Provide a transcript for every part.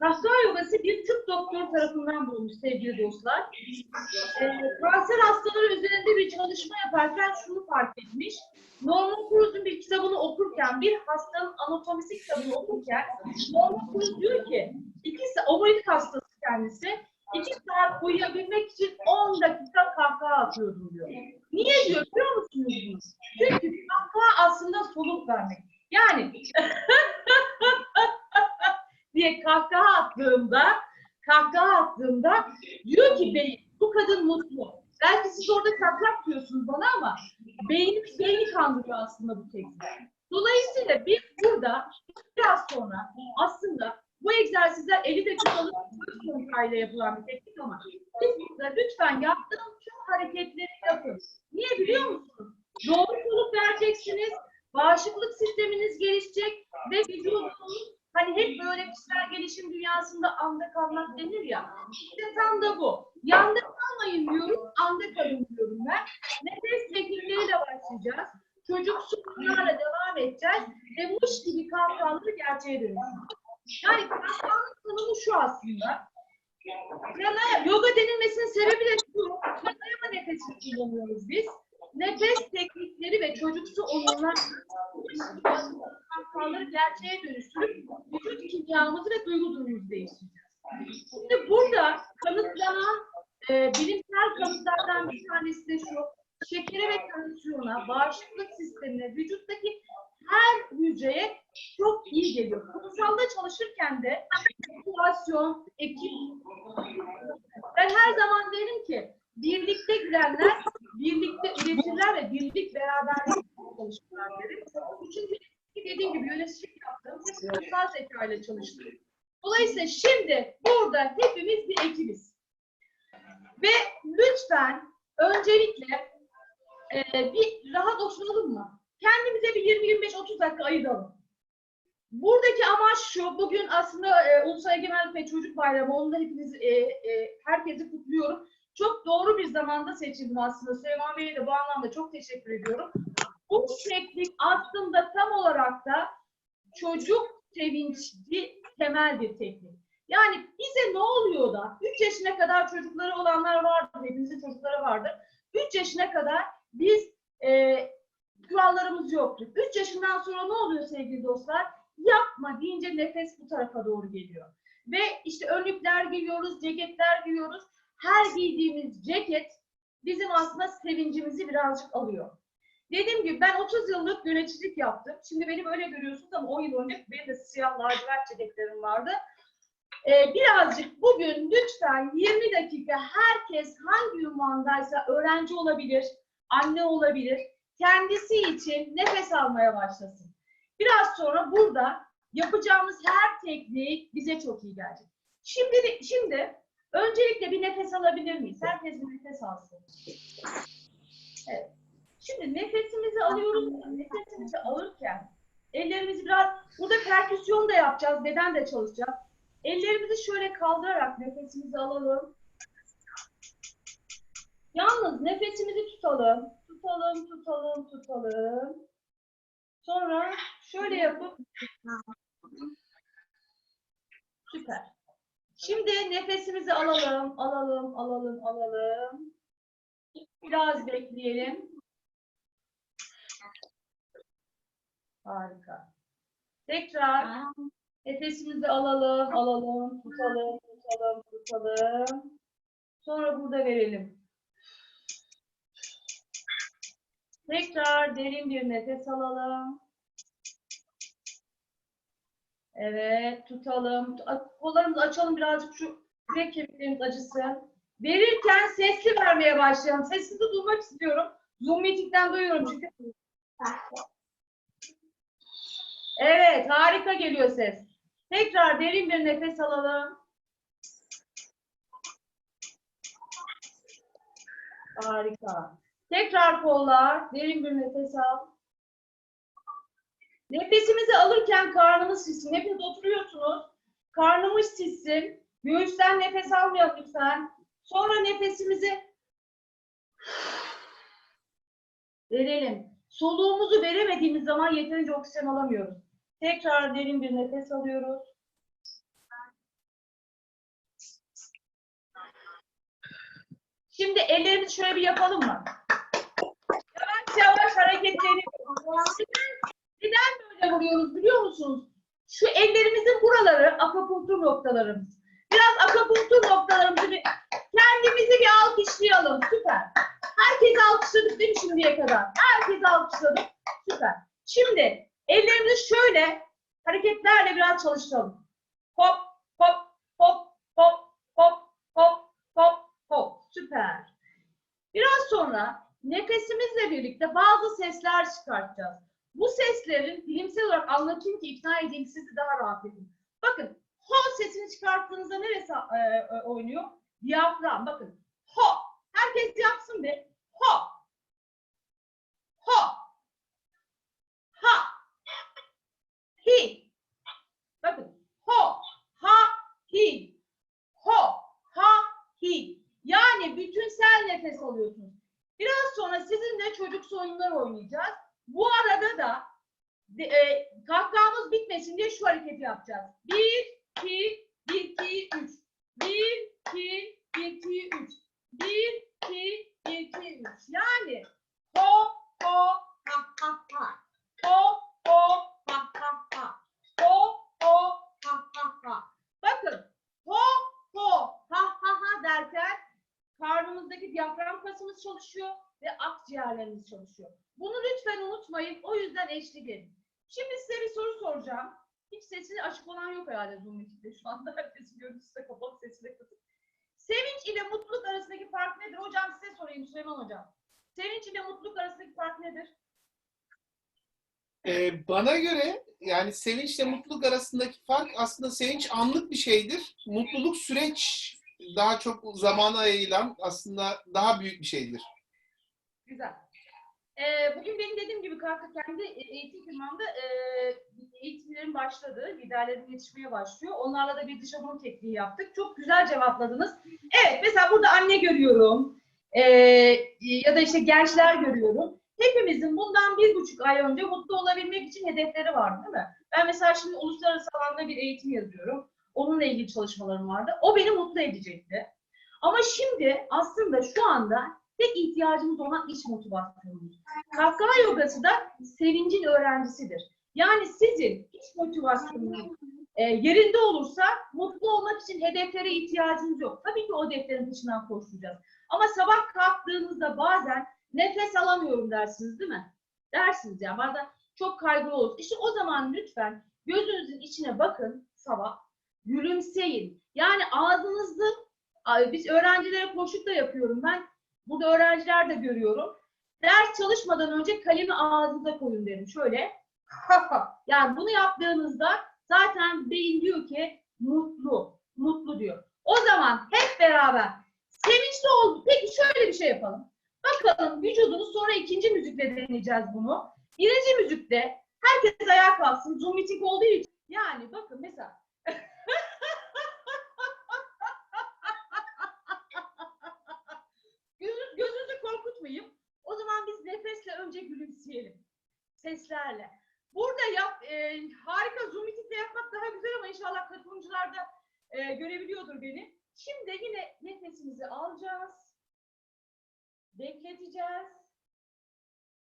Kahkaha yogası bir tıp doktoru tarafından bulunmuş sevgili dostlar. Ee, kanser hastaları üzerinde bir çalışma yaparken şunu fark etmiş. Norman Cruz'un bir kitabını okurken, bir hastanın anatomisi kitabını okurken Norman Cruz diyor ki, iki, sa- omurilik hastası kendisi, iki saat uyuyabilmek için 10 dakika kahkaha atıyordum diyor. Niye diyor biliyor musunuz? Çünkü kahkaha aslında soluk vermek. Yani diye kahkaha attığımda, kahkaha attığımda diyor ki beyin, bu kadın mutlu. Belki siz orada çatlak diyorsunuz bana ama beyni, beyni kandırıyor aslında bu teknik. Dolayısıyla biz burada biraz sonra aslında bu egzersizler eli de tutalım kontrolle yapılan bir teknik ama biz burada lütfen yaptığım tüm hareketleri yapın. Niye biliyor musunuz? Doğru soluk vereceksiniz, bağışıklık sisteminiz gelişecek ve vücudunuz Hani hep böyle kişisel gelişim dünyasında anda kalmak denir ya. İşte tam da bu. Yanda kalmayın diyorum, anda kalın diyorum ben. Nefes teknikleriyle başlayacağız. Çocuk sularla devam edeceğiz. Ve muş gibi kahkahaları gerçeğe dönüştüreceğiz. Yani kahkahanın tanımı şu aslında. Pranayama, yoga denilmesinin sebebi de şu. Pranayama nefesini kullanıyoruz biz. Nefes teknikleri ve çocuksu oyunlar kahkahaları gerçeğe dönüştürüp vücut kimyamızı ve duygu durumumuzu değiştireceğiz. Şimdi burada kanıtlanan e, bilimsel kanıtlardan bir tanesi de şu. Şekere ve tansiyona, bağışıklık sistemine, vücuttaki her hücreye çok iyi geliyor. Kurumsalda çalışırken de motivasyon, ekip, ben her zaman derim ki birlikte gülenler, birlikte üretirler ve birlik beraberlik çalışırlar derim. Çünkü dediğim gibi yöneticilik yaptım. Kurumsal zeka ile çalıştım. Dolayısıyla şimdi burada hepimiz bir ekibiz. Ve lütfen öncelikle e, bir rahat oturalım mı? Kendimize bir 20-25-30 dakika ayıralım. Buradaki amaç şu, bugün aslında e, Ulusal Egemenlik ve Çocuk Bayramı, onu da hepiniz, e, e, herkesi kutluyorum. Çok doğru bir zamanda seçildim aslında. Süleyman Bey'e de bu anlamda çok teşekkür ediyorum. Bu teknik aslında tam olarak da çocuk sevinçli temel bir teknik. Yani bize ne oluyor da 3 yaşına kadar çocukları olanlar vardır, hepimizin çocukları vardır. 3 yaşına kadar biz e, kurallarımız yoktur. 3 yaşından sonra ne oluyor sevgili dostlar? Yapma deyince nefes bu tarafa doğru geliyor. Ve işte önlükler giyiyoruz, ceketler giyiyoruz. Her giydiğimiz ceket bizim aslında sevincimizi birazcık alıyor. Dediğim gibi ben 30 yıllık yöneticilik yaptım. Şimdi beni böyle görüyorsunuz ama 10 yıl önce benim de siyah lacivert ceketlerim vardı. Ee, birazcık bugün lütfen 20 dakika herkes hangi ünvandaysa öğrenci olabilir, anne olabilir, kendisi için nefes almaya başlasın. Biraz sonra burada yapacağımız her teknik bize çok iyi gelecek. Şimdi, şimdi öncelikle bir nefes alabilir miyiz? Herkes bir nefes alsın. Evet. Şimdi nefesimizi alıyoruz. Nefesimizi alırken ellerimizi biraz, burada perküsyon da yapacağız, beden de çalışacağız. Ellerimizi şöyle kaldırarak nefesimizi alalım. Yalnız nefesimizi tutalım. Tutalım, tutalım, tutalım. Sonra şöyle yapıp Süper. Şimdi nefesimizi alalım, alalım, alalım, alalım. Biraz bekleyelim. Harika. Tekrar nefesimizi alalım, alalım, tutalım, tutalım, tutalım. Sonra burada verelim. Tekrar derin bir nefes alalım. Evet, tutalım. Kollarımızı açalım birazcık şu bilek kemiklerimiz acısın. Verirken sesli vermeye başlayalım. Sessiz de duymak istiyorum. Zoom meeting'den duyuyorum çünkü. Evet, harika geliyor ses. Tekrar derin bir nefes alalım. Harika. Tekrar kollar, derin bir nefes al. Nefesimizi alırken karnımız şişsin. Nefes oturuyorsunuz. Karnımız şişsin. Göğüsten nefes almayalım lütfen. Sonra nefesimizi verelim. Soluğumuzu veremediğimiz zaman yeterince oksijen alamıyoruz. Tekrar derin bir nefes alıyoruz. Şimdi ellerimizi şöyle bir yapalım mı? Yavaş yavaş hareketlerini neden böyle vuruyoruz biliyor musunuz? Şu ellerimizin buraları akupunktur noktalarımız. Biraz akupunktur noktalarımızı bir kendimizi bir alkışlayalım. Süper. Herkes alkışladık değil mi şimdiye kadar? Herkes alkışladık. Süper. Şimdi ellerimizi şöyle hareketlerle biraz çalıştıralım. Hop hop hop hop hop hop hop hop. Süper. Biraz sonra nefesimizle birlikte bazı sesler çıkartacağız. Bu seslerin bilimsel olarak anlatayım ki ikna edeyim sizi daha rahat edin. Bakın ho sesini çıkarttığınızda neresi e, e, oynuyor? Diyafram. Bakın ho. Herkes yapsın bir. Ho. Ho. Ha. Hi. Bakın. Ho. Ha. Hi. Ho. Ha. Hi. Yani bütünsel nefes alıyorsunuz. Biraz sonra sizinle çocuksu oyunlar oynayacağız. Bu arada da de, e, kahkahamız bitmesin diye şu hareketi yapacağız. Bir, iki, bir, iki, üç. Bir, iki, bir, iki, üç. Bir, iki, bir, iki, üç. Yani ho, ho, ha, ha, ha. Ho, ho, ha, ha, ha. Ho, ho, ha, ha, ha. Bakın ho, ho, ha, ha, ha derken karnımızdaki diyafram kasımız çalışıyor ve akciğerlerimiz çalışıyor. Bunu lütfen unutmayın. O yüzden eşlik edin. Şimdi size bir soru soracağım. Hiç sesi açık olan yok herhalde Zoom içinde. Şu anda herkesin görüntüsü de kapalı, sesi de kısık. Sevinç ile mutluluk arasındaki fark nedir? Hocam size sorayım Süleyman Hocam. Sevinç ile mutluluk arasındaki fark nedir? Ee, bana göre yani sevinçle mutluluk arasındaki fark aslında sevinç anlık bir şeydir. Mutluluk süreç daha çok zamana yayılan aslında daha büyük bir şeydir. Güzel. Ee, bugün benim dediğim gibi kanka kendi eğitim firmamda e, eğitimlerim başladı. Liderlerim yetişmeye başlıyor. Onlarla da bir dışa vurum tekniği yaptık. Çok güzel cevapladınız. Evet mesela burada anne görüyorum. Ee, ya da işte gençler görüyorum. Hepimizin bundan bir buçuk ay önce mutlu olabilmek için hedefleri vardı değil mi? Ben mesela şimdi uluslararası alanda bir eğitim yazıyorum. Onunla ilgili çalışmalarım vardı. O beni mutlu edecekti. Ama şimdi aslında şu anda tek ihtiyacımız olan iç motivasyonumuz. Kahkaha yogası da sevincin öğrencisidir. Yani sizin iç motivasyonunuz e, yerinde olursa mutlu olmak için hedeflere ihtiyacınız yok. Tabii ki o hedeflerin dışından koşacağız. Ama sabah kalktığınızda bazen nefes alamıyorum dersiniz değil mi? Dersiniz ya bazen çok kaygılı olur. İşte o zaman lütfen gözünüzün içine bakın sabah, gülümseyin. Yani ağzınızı, biz öğrencilere koşuk da yapıyorum ben. Burada öğrenciler de görüyorum. Ders çalışmadan önce kalemi ağzınıza koyun derim. Şöyle. yani bunu yaptığınızda zaten beyin diyor ki mutlu, mutlu diyor. O zaman hep beraber sevinçli ol. Peki şöyle bir şey yapalım. Bakalım vücudunu sonra ikinci müzikle deneyeceğiz bunu. Birinci müzikte herkes ayağa kalksın. Zoom meeting olduğu için. Yani bakın mesela Gözünüz, gözünüzü korkutmayayım. O zaman biz nefesle önce gülümseyelim. Seslerle. Burada yap, e, harika Zoom meeting'de yapmak daha güzel ama inşallah katılımcılar da e, görebiliyordur beni. Şimdi yine nefesimizi alacağız. Bekleteceğiz.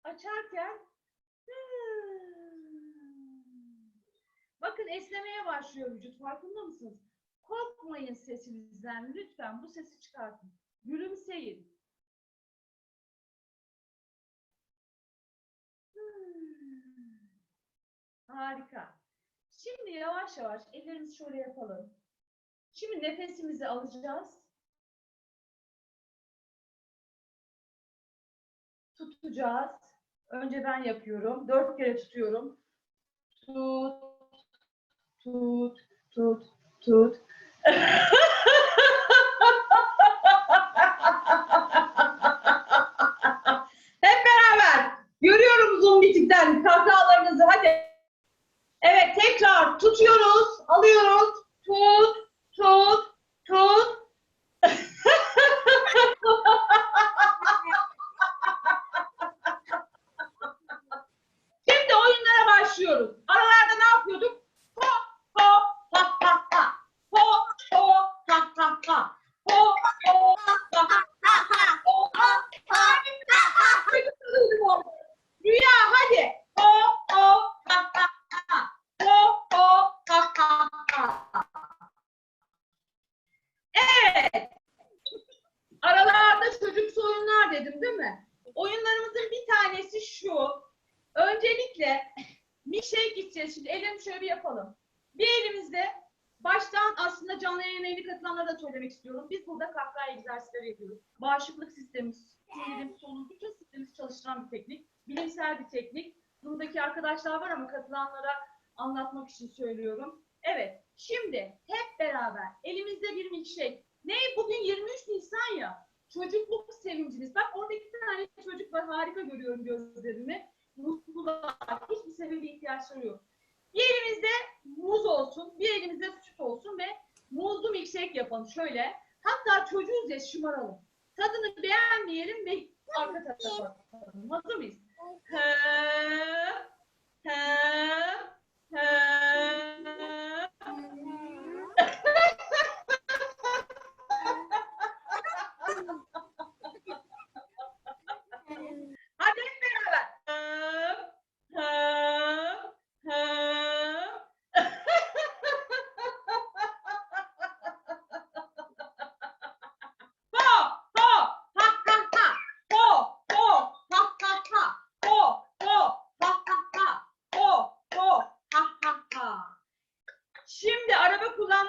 Açarken Bakın esnemeye başlıyor vücut. Farkında mısınız? Korkmayın sesinizden. Lütfen bu sesi çıkartın. Gülümseyin. Harika. Şimdi yavaş yavaş ellerimizi şöyle yapalım. Şimdi nefesimizi alacağız. Tutacağız. Önce ben yapıyorum. Dört kere tutuyorum. Tut, tut, tut, tut. Hep beraber. Görüyorum Zoom bitikten kahkahalarınızı. Hadi. Tekrar tutuyoruz. Alıyoruz. Tut, tut, tut. katılanlara anlatmak için söylüyorum. Evet, şimdi hep beraber elimizde bir milkshake. Ne? Bugün 23 Nisan ya. Çocukluk sevinciniz. Bak orada iki tane çocuk var. Harika görüyorum gözlerimi. Mutlular. Hiçbir sebebi ihtiyaçları yok. Bir elimizde muz olsun, bir elimizde süt olsun ve muzlu milkshake yapalım şöyle. Hatta çocuğuz ya şımaralım. Tadını beğenmeyelim ve arka tarafa bakalım. Hazır mıyız? Hı, hı, hı.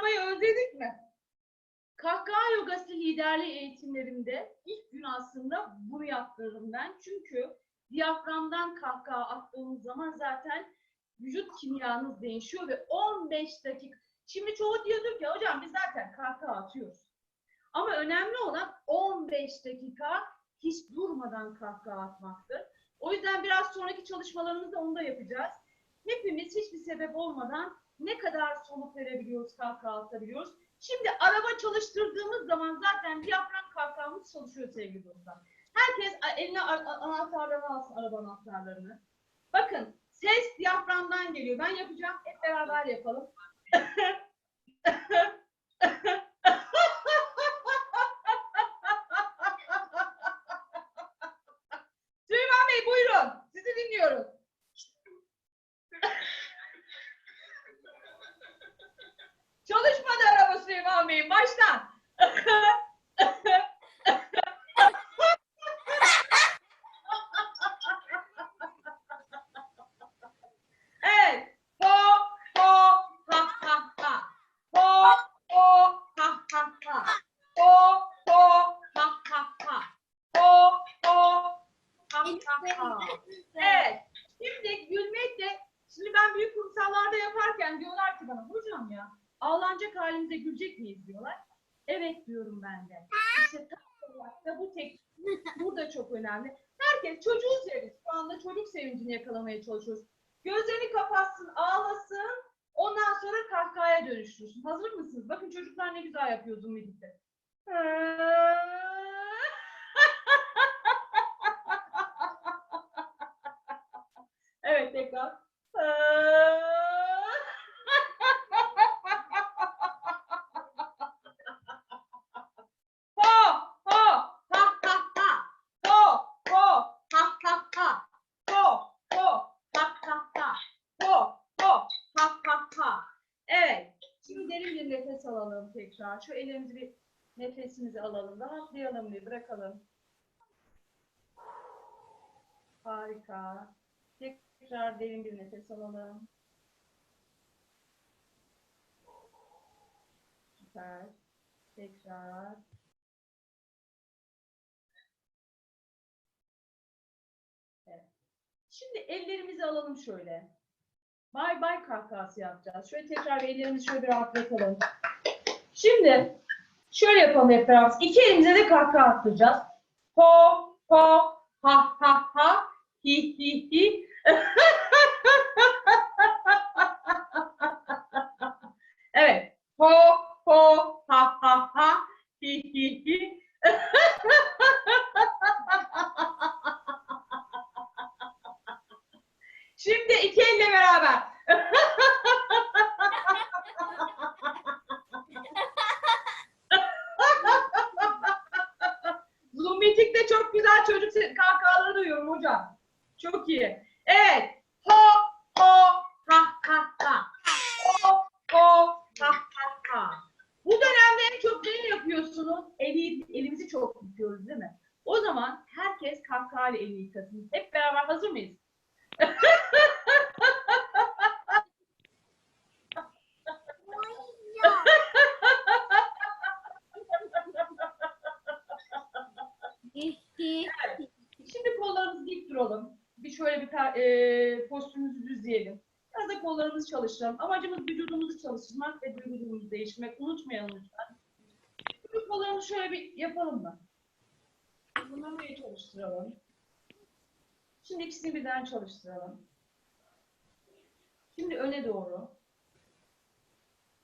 Kullanmayı özledik mi? Kahkaha yogası liderliği eğitimlerimde ilk gün aslında bunu yaptırırım ben. Çünkü diyaframdan kahkaha attığımız zaman zaten vücut kimyanız değişiyor ve 15 dakika. Şimdi çoğu diyordur ki hocam biz zaten kahkaha atıyoruz. Ama önemli olan 15 dakika hiç durmadan kahkaha atmaktır. O yüzden biraz sonraki çalışmalarımızda onu da yapacağız. Hepimiz hiçbir sebep olmadan ne kadar soluk verebiliyoruz, kahkaha atabiliyoruz. Şimdi araba çalıştırdığımız zaman zaten diyafram kahkahamız çalışıyor sevgili dostlar. Herkes eline anahtarlarını alsın, araba anahtarlarını. Bakın ses diyaframdan geliyor. Ben yapacağım. Hep beraber yapalım. Süleyman Bey buyurun. Sizi dinliyoruz. Çalışmadı araba Süleyman Bey'in baştan. evet. Ho ho ha ha ha. Ho ho ha ha ha. Ho ho ha ha ha. Ho ho ha ha ha. Evet. Şimdi gülmek de şimdi ben büyük kurumsallarda yaparken diyorlar ki bana hocam ya ağlanacak halimize gülecek miyiz diyorlar. Evet diyorum ben de. İşte tam da bu tek burada çok önemli. Herkes çocuğu seviyor. Şu anda çocuk sevincini yakalamaya çalışıyoruz. Gözlerini kapatsın, ağlasın. Ondan sonra kahkahaya dönüştürsün. Hazır mısınız? Bakın çocuklar ne güzel yapıyor Zoom birlikte. Evet tekrar. Ho ho ha ha ha. Ho ho ha ha ha. Ho ho ha ha ha. Ho ho ha ha ha. Evet. Şimdi derin bir nefes tekrar. Şu ellerimizi bir nefesimizi alalım. Rahatlayalım bir bırakalım. Harika. Tekrar derin bir nefes alalım. Süper. Tekrar. Evet. Şimdi ellerimizi alalım şöyle. Bay bay kahkahası yapacağız. Şöyle tekrar ellerimizi şöyle bir rahatlatalım. Şimdi şöyle yapalım hep. İki elimize de kahkaha attıracağız. Ho, ho, ha, ha, ha, hi, hi, hi. hocam. Çok iyi. Evet. Ho, ho, ha, ha, ha. Ho, ho, ha, ha, ha. Bu dönemde en çok neyi yapıyorsunuz? Eli, elimizi çok yıkıyoruz değil mi? O zaman herkes kahkahayla elini yıkasın. Hep beraber hazır mıyız? şöyle bir ta- e, postürümüzü düzleyelim. Biraz da kollarımızı çalıştıralım. Amacımız vücudumuzu çalıştırmak ve değiştirmek. Unutmayalım lütfen. Kollarımızı şöyle bir yapalım mı? Bunları buraya çalıştıralım. Şimdi ikisini birden çalıştıralım. Şimdi öne doğru.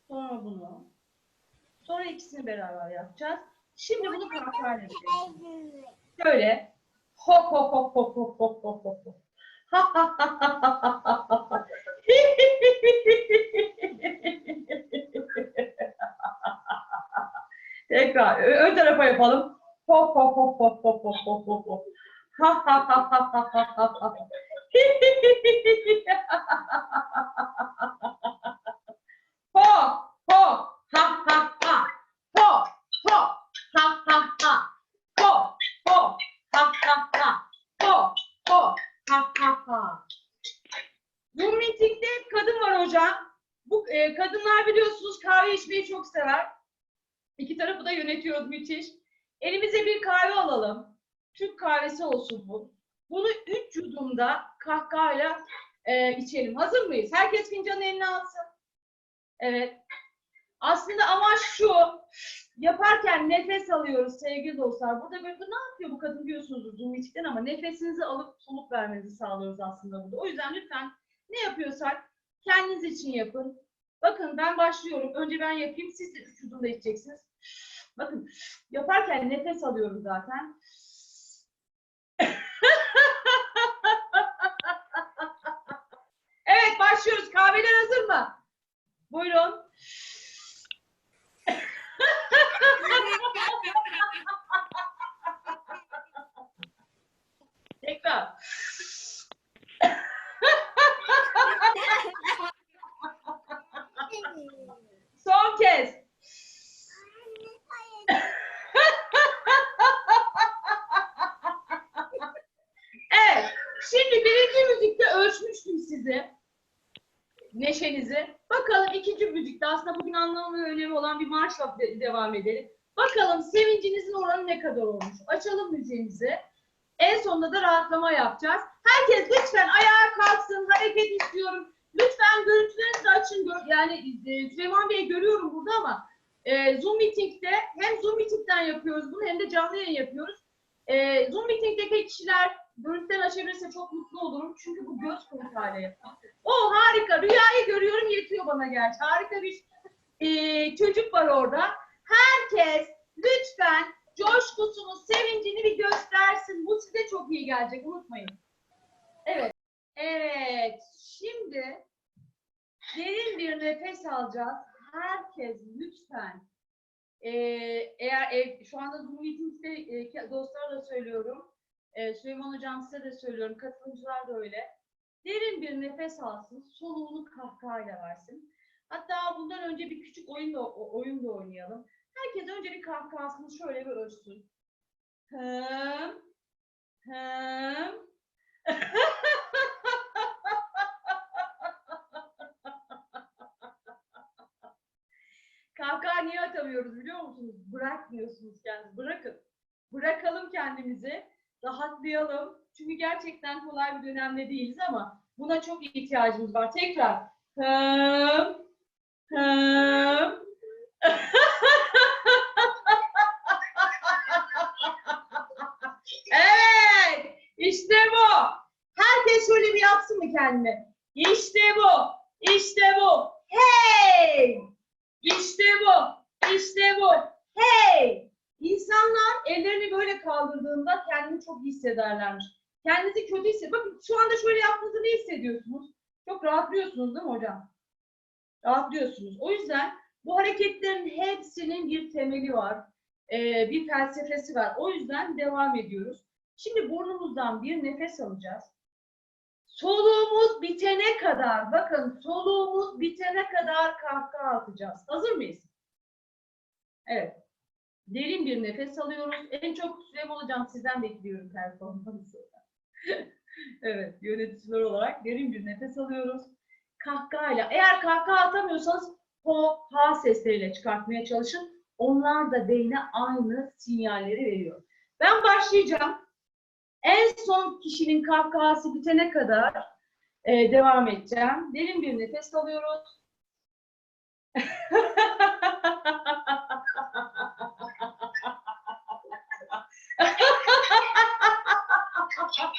Sonra bunu. Sonra ikisini beraber yapacağız. Şimdi bunu kahkahayla yapacağız. Şöyle. Hop hop hop hop hop hop hop hop. hop. Ha ha ha ha ha ha ha ha. Tekrar ön tarafa yapalım. Hop hop hop hop hop hop hop hop hop. Ha ha ha ha ha ha ha ha. Ho ho ha ha ha. Ho ho ha ha ha. Ho ho ha ha ha. Ho ho ha ha ha. Zoom meeting'de kadın var hocam. Bu e, kadınlar biliyorsunuz kahve içmeyi çok sever. İki tarafı da yönetiyoruz müthiş. Elimize bir kahve alalım. Türk kahvesi olsun bu. Bunu üç yudumda kahkahayla e, içelim. Hazır mıyız? Herkes fincanın eline alsın. Evet. Aslında amaç şu. Yaparken nefes alıyoruz sevgili dostlar. Burada böyle ne yapıyor bu kadın diyorsunuz Zoom meeting'den ama nefesinizi alıp soluk vermenizi sağlıyoruz aslında burada. O yüzden lütfen ne yapıyorsak kendiniz için yapın. Bakın ben başlıyorum. Önce ben yapayım. Siz de üç yudumda içeceksiniz. Bakın yaparken nefes alıyorum zaten. evet başlıyoruz. Kahveler hazır mı? Buyurun. Tekrar. Son kez. Evet. Şimdi birinci müzikte ölçmüştüm sizi. Neşenizi. Bakalım ikinci müzikte aslında bugün anlamı ve önemi olan bir marşla de- devam edelim. Bakalım sevincinizin oranı ne kadar olmuş. Açalım müziğimizi. En sonunda da rahatlama yapacağız. Herkes lütfen ayağa kalksın. Hareket istiyorum. Lütfen görüntülerinizi açın. Yani e, Süleyman Bey'i görüyorum burada ama e, Zoom Meeting'de hem Zoom Meeting'den yapıyoruz bunu hem de canlı yayın yapıyoruz. E, Zoom Meeting'deki kişiler görüntüden açabilirse çok mutlu olurum. Çünkü bu göz kontrolü yapıyor. O harika. Rüyayı görüyorum yetiyor bana gerçi. Harika bir e, çocuk var orada. Herkes lütfen coşkusunu, sevincini bir göstersin. Bu size çok iyi gelecek. Unutmayın. Evet. Evet. Şimdi derin bir nefes alacağız. Herkes lütfen e, eğer ev, şu anda Zoom Meetings'te e, dostlara da söylüyorum. E, Süleyman Hocam size de söylüyorum. Katılımcılar da öyle. Derin bir nefes alsın. Soluğunu kahkahayla versin. Hatta bundan önce bir küçük oyun da, oyun da oynayalım. Herkes önce bir kahkahasını şöyle bir ölçsün. Hım, hım. Kahkaha niye atamıyoruz biliyor musunuz? Bırakmıyorsunuz kendinizi. Bırakın. Bırakalım kendimizi. Rahatlayalım. Çünkü gerçekten kolay bir dönemde değiliz ama buna çok ihtiyacımız var. Tekrar. Hım, hım. evet. İşte bu. Herkes şöyle bir yapsın mı kendine? İşte bu. İşte bu. Hey! İşte bu. İşte bu. Hey! İnsanlar ellerini böyle kaldırdığında kendini çok iyi hissederlermiş. Kendinizi kötü hissediyor. Bakın şu anda şöyle yaptığınızda ne hissediyorsunuz? Çok rahatlıyorsunuz değil mi hocam? Rahatlıyorsunuz. O yüzden bu hareketlerin hepsinin bir temeli var. Bir felsefesi var. O yüzden devam ediyoruz. Şimdi burnumuzdan bir nefes alacağız. Soluğumuz bitene kadar, bakın soluğumuz bitene kadar kahkaha atacağız. Hazır mıyız? Evet. Derin bir nefes alıyoruz. En çok Süleyman Hocam sizden bekliyorum performansı. evet, yöneticiler olarak derin bir nefes alıyoruz. Kahkahayla. Eğer kahkaha atamıyorsanız ho, ha sesleriyle çıkartmaya çalışın. Onlar da beyne aynı sinyalleri veriyor. Ben başlayacağım. En son kişinin kahkahası bitene kadar e, devam edeceğim. Derin bir nefes alıyoruz.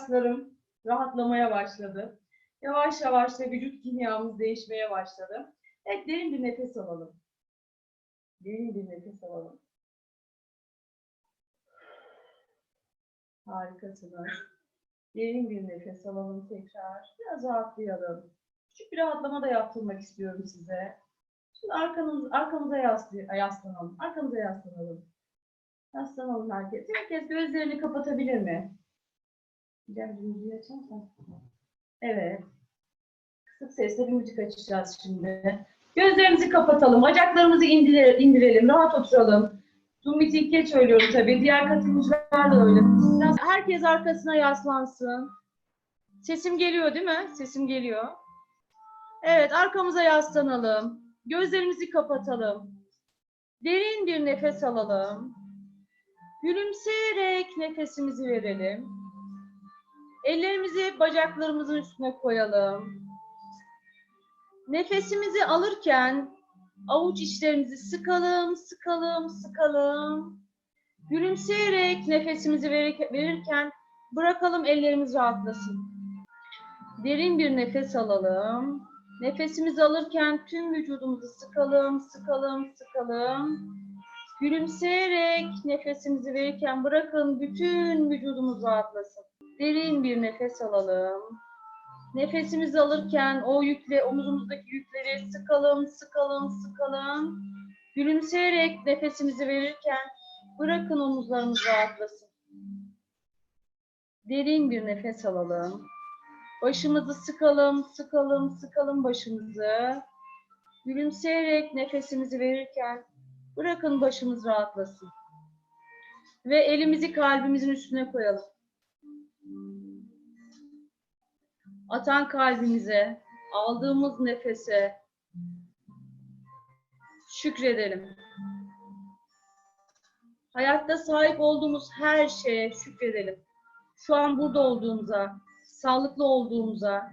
kaslarım rahatlamaya başladı. Yavaş yavaş da vücut kimyamız değişmeye başladı. Evet, derin bir nefes alalım. Derin bir nefes alalım. Harikasınız. Derin bir nefes alalım tekrar. Biraz rahatlayalım. Küçük bir rahatlama da yaptırmak istiyorum size. Şimdi arkamız, arkamıza yaslanalım. Arkamıza yaslanalım. Yaslanalım herkes. Herkes gözlerini kapatabilir mi? Gel müziği açarsan. Evet. Kısık sesle bir müzik açacağız şimdi. Gözlerimizi kapatalım. Bacaklarımızı indire- indirelim. Rahat oturalım. Zoom meeting'e söylüyorum tabii. Diğer katılımcılar da öyle. Herkes arkasına yaslansın. Sesim geliyor değil mi? Sesim geliyor. Evet, arkamıza yaslanalım. Gözlerimizi kapatalım. Derin bir nefes alalım. Gülümseyerek nefesimizi verelim. Ellerimizi bacaklarımızın üstüne koyalım. Nefesimizi alırken avuç içlerimizi sıkalım, sıkalım, sıkalım. Gülümseyerek nefesimizi verir- verirken bırakalım ellerimiz rahatlasın. Derin bir nefes alalım. Nefesimizi alırken tüm vücudumuzu sıkalım, sıkalım, sıkalım. Gülümseyerek nefesimizi verirken bırakın bütün vücudumuz rahatlasın. Derin bir nefes alalım. Nefesimizi alırken o yükle, omuzumuzdaki yükleri sıkalım, sıkalım, sıkalım. Gülümseyerek nefesimizi verirken bırakın omuzlarımız rahatlasın. Derin bir nefes alalım. Başımızı sıkalım, sıkalım, sıkalım başımızı. Gülümseyerek nefesimizi verirken bırakın başımız rahatlasın. Ve elimizi kalbimizin üstüne koyalım. Atan kalbimize, aldığımız nefese şükredelim. Hayatta sahip olduğumuz her şeye şükredelim. Şu an burada olduğumuza, sağlıklı olduğumuza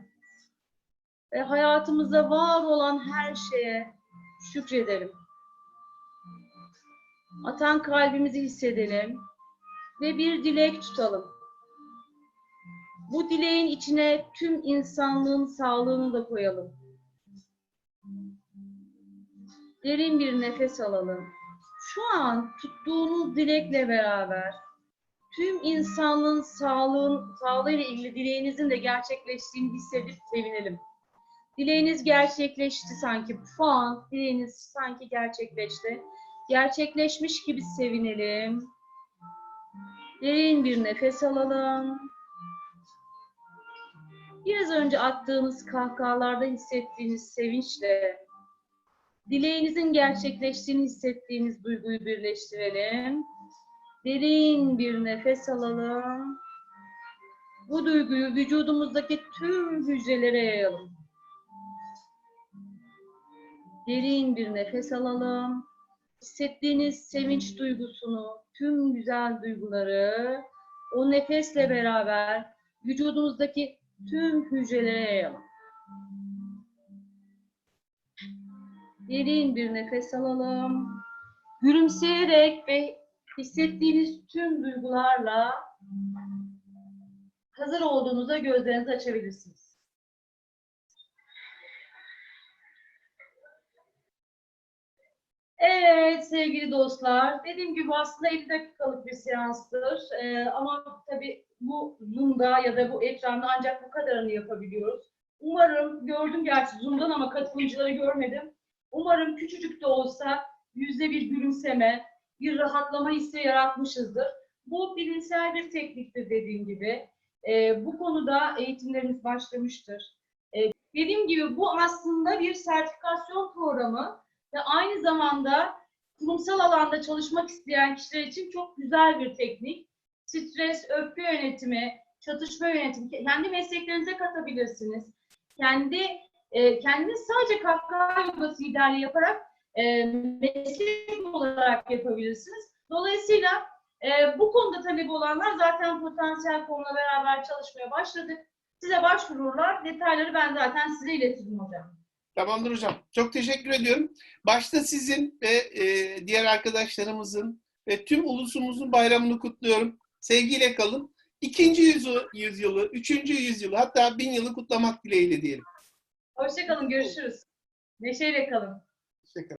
ve hayatımızda var olan her şeye şükredelim. Atan kalbimizi hissedelim ve bir dilek tutalım. Bu dileğin içine tüm insanlığın sağlığını da koyalım. Derin bir nefes alalım. Şu an tuttuğunuz dilekle beraber tüm insanlığın sağlığın, sağlığı ile ilgili dileğinizin de gerçekleştiğini hissedip sevinelim. Dileğiniz gerçekleşti sanki. Şu an dileğiniz sanki gerçekleşti. Gerçekleşmiş gibi sevinelim. Derin bir nefes alalım. Biraz önce attığınız kahkahalarda hissettiğiniz sevinçle dileğinizin gerçekleştiğini hissettiğiniz duyguyu birleştirelim. Derin bir nefes alalım. Bu duyguyu vücudumuzdaki tüm hücrelere yayalım. Derin bir nefes alalım. Hissettiğiniz sevinç duygusunu, tüm güzel duyguları o nefesle beraber vücudumuzdaki tüm hücrelere yayalım. Derin bir nefes alalım. Gülümseyerek ve hissettiğiniz tüm duygularla hazır olduğunuzda gözlerinizi açabilirsiniz. Evet sevgili dostlar, dediğim gibi aslında 50 dakikalık bir seanstır. Ee, ama tabii bu Zoom'da ya da bu ekranda ancak bu kadarını yapabiliyoruz. Umarım, gördüm gerçi Zoom'dan ama katılımcıları görmedim. Umarım küçücük de olsa yüzde bir gülümseme, bir rahatlama hissi yaratmışızdır. Bu bilimsel bir tekniktir dediğim gibi. Ee, bu konuda eğitimlerimiz başlamıştır. Ee, dediğim gibi bu aslında bir sertifikasyon programı ve aynı zamanda kurumsal alanda çalışmak isteyen kişiler için çok güzel bir teknik. Stres, öfke yönetimi, çatışma yönetimi, kendi mesleklerinize katabilirsiniz. Kendi e, kendiniz sadece kahkaha yogası liderliği yaparak e, meslek olarak yapabilirsiniz. Dolayısıyla e, bu konuda talebi olanlar zaten potansiyel konuyla beraber çalışmaya başladık. Size başvururlar. Detayları ben zaten size iletirim hocam. Tamamdır hocam. Çok teşekkür ediyorum. Başta sizin ve e, diğer arkadaşlarımızın ve tüm ulusumuzun bayramını kutluyorum. Sevgiyle kalın. İkinci yüzü, yüzyılı, üçüncü yüzyılı hatta bin yılı kutlamak dileğiyle diyelim. Hoşçakalın, görüşürüz. Neşeyle kalın. Hoşçakalın.